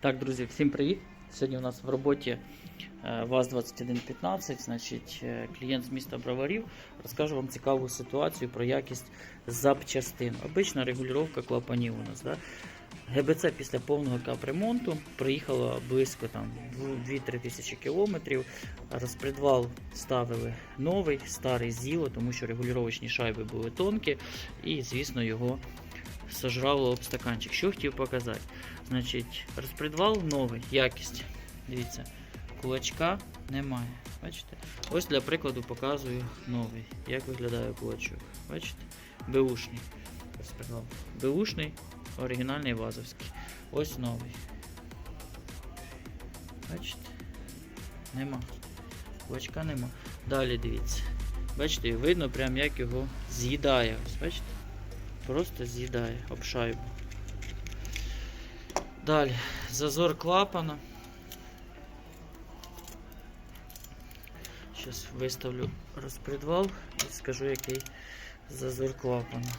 Так, друзі, всім привіт! Сьогодні у нас в роботі е, ВАЗ-2115, значить, е, клієнт з міста Броварів. Розкажу вам цікаву ситуацію про якість запчастин. Обична регулювання клапанів у нас. Да? ГБЦ після повного капремонту приїхало близько там 2-3 тисячі кілометрів. Розпредвал ставили новий, старий зіло, тому що регулювачні шайби були тонкі, і, звісно, його сожрало об стаканчик. Що хотів показати? Значить, розпредвал новий, якість. Дивіться, кулачка немає. Бачите? Ось для прикладу показую новий. Як виглядає кулачок. Бачите? Беушний розпредвал. Беушний, оригінальний вазовський. Ось новий. Бачите? Нема. Кулачка нема. Далі дивіться. Бачите, видно прям як його з'їдає. Бачите? Просто з'їдає об шайбу. Далі, зазор клапана. Зараз виставлю розпредвал і скажу, який зазор клапана.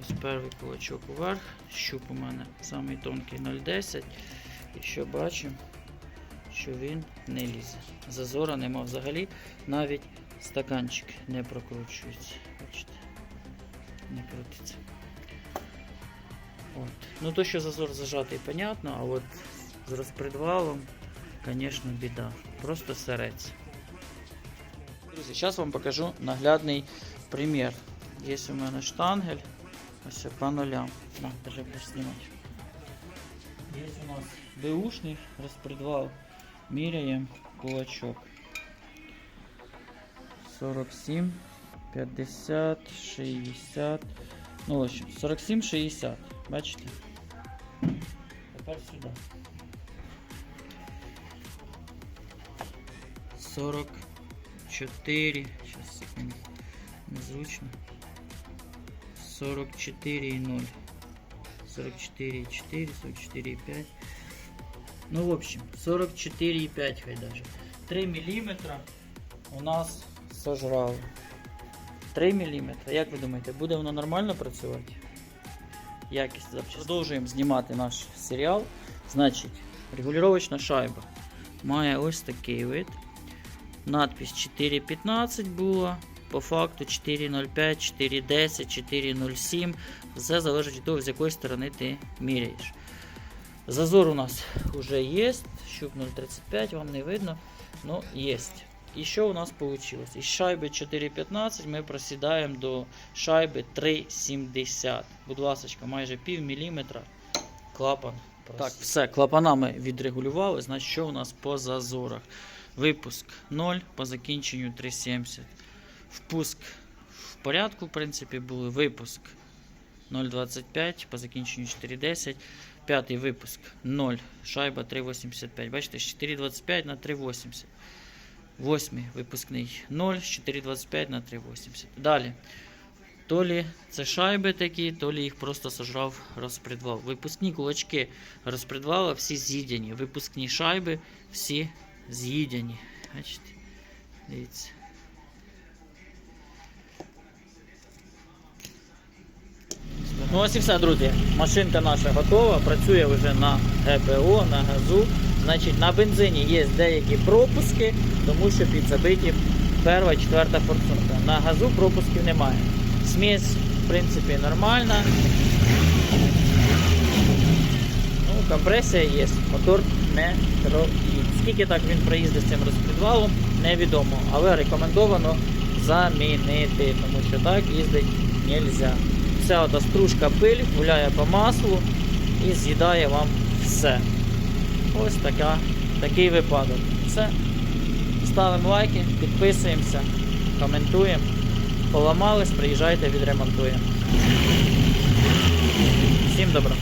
Ось перший кулачок вверх, щуп у мене самий тонкий 0,10. І що бачимо, що він не лізе. Зазора нема взагалі, навіть стаканчик не прокручується. Бачите? Не крутиться. От. Ну то, що зазор зажатий, понятно, а от з розпредвалом, звісно, біда. Просто сирець. Друзі, зараз вам покажу наглядний примір. Є у мене штангель. Ось по нулям. На, даже будеш знімати. Є у нас беушний розпредвал. Міряємо кулачок. 47, 50, 60. Ну, в общем, 47, 60. Бачите? Тепер сюди. 44. Сейчас секунду. Незручно. 44,0. 44,4, 44,5. Ну, в общем, 44,5 хай даже. 3 миллиметра у нас сожрало. 3 мм. Як ви думаєте, буде воно нормально працювати? Якість запчастин. Продовжуємо знімати наш серіал. Значить, регулювачна шайба має ось такий вид. Надпись 4.15 була. По факту 4.05, 4.10, 4.07. Все залежить від того, з якої сторони ти міряєш. Зазор у нас вже є. Щуп 0.35, вам не видно. Ну, є. І що у нас вийшло? Із шайби 4,15 ми просідаємо до шайби 3,70. Будь ласка, майже пів міліметра клапан. Так, все, клапанами відрегулювали. Значить, що у нас по зазорах? Випуск 0 по закінченню 3,70. Впуск в порядку, в принципі, були. Випуск 0,25 по закінченню 4,10. П'ятий випуск 0, шайба 3,85. Бачите, 4,25 на 3,80. Восьмий випускний 0, 4,25 на 3,80. Далі. То лі це шайби такі, то лі їх просто сожрав розпредвал. Випускні кулачки розпредвала всі з'їдені. Випускні шайби всі з'їдені. Бачите? Дивіться. Ну ось і все, друзі. Машинка наша готова, працює вже на ГБО, на газу. Значить, на бензині є деякі пропуски, тому що підзабиті перша, четверта форсунка. На газу пропусків немає. Смісь, в принципі, нормальна. Ну, компресія є, мотор не троїть. Скільки так він проїздить з цим розпідвалом, невідомо. Але рекомендовано замінити, тому що так їздить не Вся ота стружка пиль гуляє по маслу і з'їдає вам все. Ось така, такий випадок. Все. Ставимо лайки, підписуємося, коментуємо. Поламались, приїжджайте, відремонтуємо. Всім добра.